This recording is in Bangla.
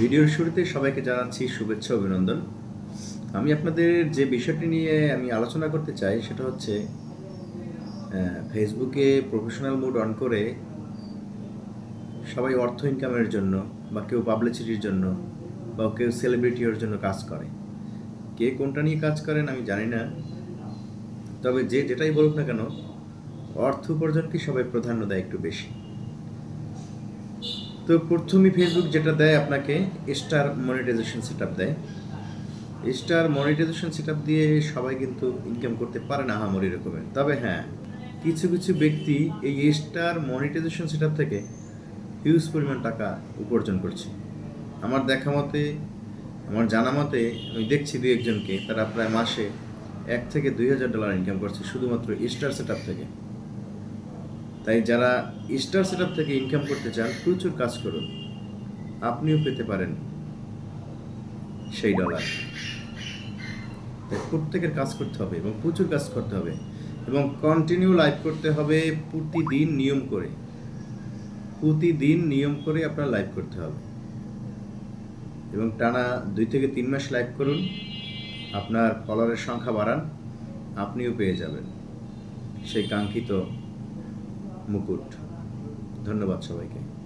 ভিডিওর শুরুতে সবাইকে জানাচ্ছি শুভেচ্ছা, অভিনন্দন। আমি আপনাদের যে বিষয়টি নিয়ে আমি আলোচনা করতে চাই, সেটা হচ্ছে ফেসবুকে প্রফেশনাল মুড অন করে সবাই অর্থ ইনকামের জন্য বা কেউ পাবলিসিটির জন্য বা কেউ সেলিব্রিটি হওয়ার জন্য কাজ করে। কে কোনটা নিয়ে কাজ করেন আমি জানি না। তবে যে যেটাই বলুক না কেন, অর্থ উপার্জনকে সবাই প্রাধান্য দেয় একটু বেশি। তো প্রথমে ফেসবুক যেটা দেয় আপনাকে স্টার মনিটাইজেশন সেট দেয়। স্টার মনিটাইজেশন সেট দিয়ে সবাই কিন্তু ইনকাম করতে পারে না আহামরি রকমের। তবে হ্যাঁ কিছু কিছু ব্যক্তি এই স্টার মনিটাইজেশন সেট থেকে হিউজ পরিমাণ টাকা উপার্জন করছে। আমার দেখা মতে, আমার জানা মতে, আমি দেখছি দু একজনকে, তারা প্রায় মাসে এক থেকে দুই হাজার ডলার ইনকাম করছে শুধুমাত্র স্টার সেট থেকে। তাই যারা স্টার সেট থেকে ইনকাম করতে চান, প্রচুর কাজ করুন। আপনিও পেতে পারেন সেই ডলার তাই প্রত্যেকের কাজ করতে হবে এবং প্রচুর কাজ করতে হবে এবং কন্টিনিউ লাইভ করতে হবে প্রতিদিন নিয়ম করে। প্রতিদিন নিয়ম করে আপনার লাইভ করতে হবে। এবং টানা দুই থেকে তিন মাস লাইভ করুন, আপনার ফলোয়ারের সংখ্যা বাড়ান, আপনিও পেয়ে যাবেন। সেই কাঙ্ক্ষিত মুকুট। ধন্যবাদ সবাইকে।